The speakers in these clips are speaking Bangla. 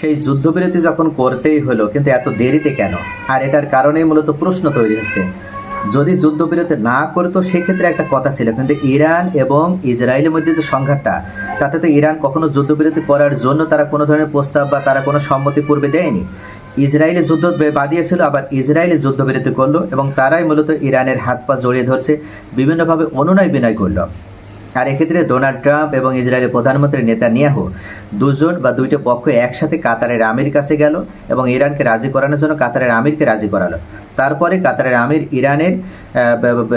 সেই যুদ্ধবিরতি যখন করতেই হলো, কিন্তু এত দেরিতে কেন? আর এটার কারণেই মূলত প্রশ্ন তৈরি হচ্ছে। যদি যুদ্ধবিরতি না করতো, সেক্ষেত্রে একটা কথা ছিল, কিন্তু ইরান এবং ইসরায়েলের মধ্যে যে সংঘাতটা, তাতে তো ইরান কখনো যুদ্ধবিরতি করার জন্য তারা কোনো ধরনের প্রস্তাব বা তারা কোনো সম্মতি পূর্বে দেয়নি। ইসরায়েলি যুদ্ধ বাদিয়েছিল, আবার ইসরায়েলি যুদ্ধবিরতি করল এবং তারাই মূলত ইরানের হাত পা জড়িয়ে ধরছে, বিভিন্নভাবে অনুনয় বিনয় করল। আর এক্ষেত্রে ডোনাল্ড ট্রাম্প এবং ইসরায়েলের প্রধানমন্ত্রী নেতানিয়াহু দুজন বা দুইটা পক্ষ একসাথে কাতারের আমির কাছে গেল এবং ইরানকে রাজি করানোর জন্য কাতারের আমিরকে রাজি করালো। তারপরে কাতারের আমির ইরানের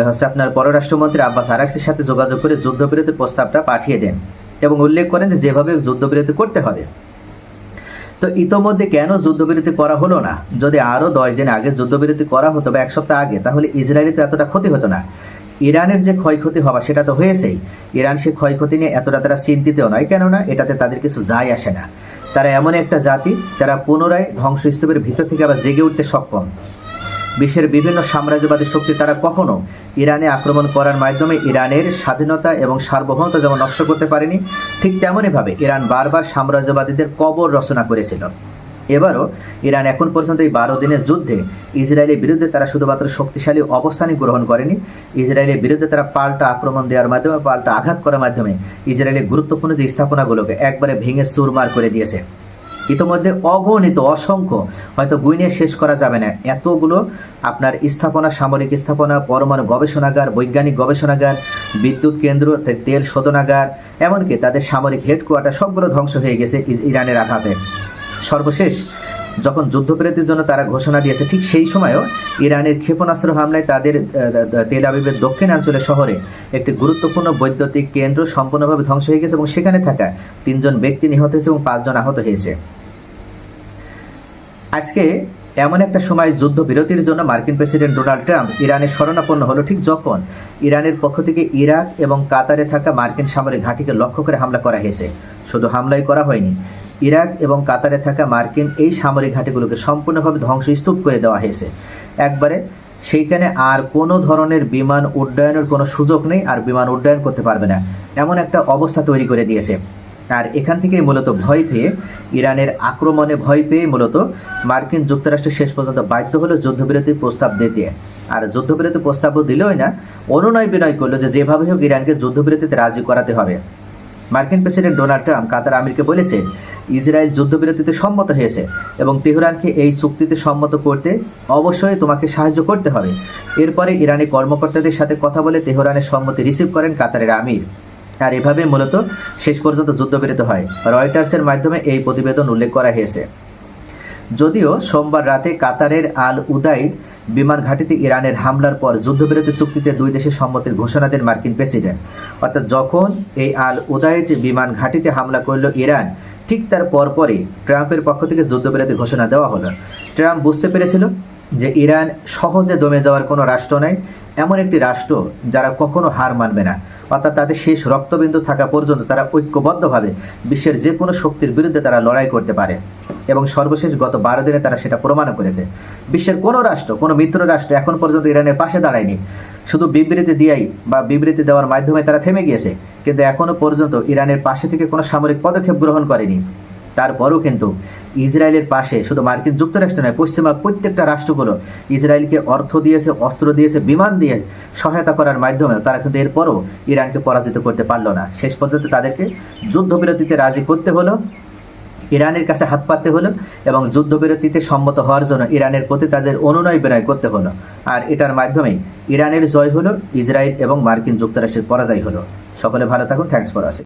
হচ্ছে আপনার পররাষ্ট্রমন্ত্রী আব্বাস আরাকসির সাথে যোগাযোগ করে যুদ্ধবিরতির প্রস্তাবটা পাঠিয়ে দেন এবং উল্লেখ করেন যে যেভাবে যুদ্ধবিরতি করতে হবে। তো ইতোমধ্যে কেন যুদ্ধবিরতি করা হলো না? যদি আরও দশ দিন আগে যুদ্ধবিরতি করা হতো বা এক সপ্তাহ আগে, তাহলে ইসরায়েলিতে এতটা ক্ষতি হতো না। ইরানের যে ক্ষয়ক্ষতি হওয়া, সেটা তো হয়েছেই। ইরান সে ক্ষয়ক্ষতি নিয়ে এতটা তারা চিন্তিতও নয়, কেননা এটাতে তাদের কিছু যায় আসে না। তারা এমন একটা জাতি, তারা পুনরায় ধ্বংসস্তূপের ভিতর থেকে আবার জেগে উঠতে সক্ষম। বিশ্বের বিভিন্ন সাম্রাজ্যবাদী শক্তি তারা কখনো ইরানে আক্রমণ করার মাধ্যমে ইরানের স্বাধীনতা এবং সার্বভৌমতা যেমন নষ্ট করতে পারেনি, ঠিক তেমনইভাবে ইরান বারবার সাম্রাজ্যবাদীদের কবর রচনা করেছিল। এবারও ইরান এখন পর্যন্ত এই বারো দিনের যুদ্ধে ইসরায়েলের বিরুদ্ধে তারা শুধুমাত্র শক্তিশালী অবস্থানই গ্রহণ করেনি। ইসরায়েলের বিরুদ্ধে তারা পাল্টা আক্রমণ দেওয়ার মাধ্যমে, পাল্টা আঘাত করার মাধ্যমে ইসরায়েলের গুরুত্বপূর্ণ যে স্থাপনাগুলোকে একবারে ভেঙে চুরমার করে দিয়েছে। ইতোমধ্যে অগণিত, অসংখ্য, হয়তো গুইনে শেষ করা যাবে না। এতগুলো আপনার স্থাপনা, সামরিক স্থাপনা, পরমাণু গবেষণাগার, বৈজ্ঞানিক গবেষণাগার, বিদ্যুৎ কেন্দ্র তেল শোধনাগার, এমনকি তাদের সামরিক হেডকোয়ার্টার সবগুলো ধ্বংস হয়ে গেছে ইরানের আঘাতে। সর্বশেষ, যখন যুদ্ধবিরতির জন্য তারা ঘোষণা দিয়েছে, ঠিক সেই সময়ও ইরানের ক্ষেপণাস্ত্র হামলায় তাদের তেল আবিবের দক্ষিণাঞ্চলের শহরে একটি গুরুত্বপূর্ণ বৈদ্যুতিক কেন্দ্র সম্পূর্ণভাবে ধ্বংস হয়ে গেছে এবং সেখানে থাকা তিনজন ব্যক্তি নিহত হয়েছে এবং পাঁচজন আহত হয়েছে। আজকে এমন একটা সময় যুদ্ধ বিরতির জন্য মার্কিন প্রেসিডেন্ট ডোনাল্ড ট্রাম্প ইরানের শরণাপন্ন হলো, ঠিক যখন ইরানের পক্ষ থেকে ইরাক এবং কাতারে থাকা মার্কিন সামরিক ঘাঁটিকে লক্ষ্য করে হামলা করা হয়েছে। শুধু হামলাই করা হয়নি ইরাক এবং কাতারে থাকা মার্কিন এই সামরিক ঘাঁটিগুলোকে সম্পূর্ণভাবে ধ্বংসস্তূপ করে দেওয়া হয়েছে। একবারে সেইখানে আর কোনো ধরনের বিমান উড্ডয়নের কোনো সুযোগ নেই আর বিমান উড্ডয়ন করতে পারবে না। এমন একটা অবস্থা তৈরি করে দিয়েছে। আর এখান থেকেই মূলত ভয় পেয়ে, ইরানের আক্রমণে ভয় পেয়ে মূলত মার্কিন যুক্তরাষ্ট্র শেষ পর্যন্ত বাধ্য হলো যুদ্ধবিরতির প্রস্তাব দিতে। আর যুদ্ধবিরতি প্রস্তাবও দিলই না, অনুনয় বিনয় করল যে যেভাবে হোক ইরানকে যুদ্ধবিরতিতে রাজি করাতে হবে। মার্কিন প্রেসিডেন্ট ডোনাল্ড ট্রাম্প কাতার আমিরকে বলেছেন, ইসরায়েল যুদ্ধবিরতিতে সম্মত হয়েছে এবং তেহরানকে এই চুক্তিতে সম্মত করতে অবশ্যই তোমাকে সাহায্য করতে হবে। এরপরে ইরানি কর্মকর্তাদের সাথে কথা বলে তেহরানের সম্মতি রিসিভ করেন কাতারের আমির। আর এভাবে মূলত শেষ পর্যন্ত যুদ্ধবিরতি হয়। রয়টার্সের মাধ্যমে এই প্রতিবেদন উল্লেখ করা হয়েছে। যদিও সোমবার রাতে কাতারের আল উদাই বিমান ঘাটিতে ইরানের হামলার পর যুদ্ধবিরতি চুক্তিতে দুই দেশের সম্মতির ঘোষণা দেন মার্কিন প্রেসিডেন্ট। অর্থাৎ যখন এই আল উদাইদ বিমান ঘাটিতে হামলা করল ইরান, ঠিক তার পরপরই ট্রাম্পের পক্ষ থেকে যুদ্ধবিরতি ঘোষণা দেওয়া হলো। ট্রাম্প বুঝতে পেরেছিল যে ইরান সহজে দমে যাওয়ার কোনো রাষ্ট্র নেই, এমন একটি রাষ্ট্র যারা কখনো হার মানবে না। অর্থাৎ তাদের শেষ রক্তবিন্দু থাকা পর্যন্ত তারা ঐক্যবদ্ধভাবে বিশ্বের যে কোনো শক্তির বিরুদ্ধে তারা লড়াই করতে পারে। এবং সর্বশেষ গত বারো দিনে তারা সেটা প্রমাণ করেছে। বিশ্বের কোনো রাষ্ট্র, কোনো মিত্র রাষ্ট্র এখন পর্যন্ত ইরানের পাশে দাঁড়ায়নি। শুধু বিবৃতি দিয়াই বা বিবৃতি দেওয়ার মাধ্যমে তারা থেমে গিয়েছে। কিন্তু এখনও পর্যন্ত ইরানের পাশে থেকে কোনো সামরিক পদক্ষেপ গ্রহণ করেনি। তারপরও কিন্তু ইসরায়েলের পাশে শুধু মার্কিন যুক্তরাষ্ট্র নয়, পশ্চিমা প্রত্যেকটা রাষ্ট্রগুলো ইসরায়েলকে অর্থ দিয়েছে, অস্ত্র দিয়েছে, বিমান দিয়ে সহায়তা করার মাধ্যমে তারা কিন্তু এরপরও ইরানকে পরাজিত করতে পারল না। শেষ পর্যন্ত তাদেরকে যুদ্ধবিরতিতে রাজি করতে হলো, ইরানের কাছে হাত পাততে হলো এবং যুদ্ধবিরতিতে সম্মত হওয়ার জন্য ইরানের প্রতি তাদের অনুনয় বিনয় করতে হলো। আর এটার মাধ্যমে ইরানের জয় হলো, ইসরায়েল এবং মার্কিন যুক্তরাষ্ট্রের পরাজয় হলো। সকলে ভালো থাকুন, থ্যাংকস ফর আসে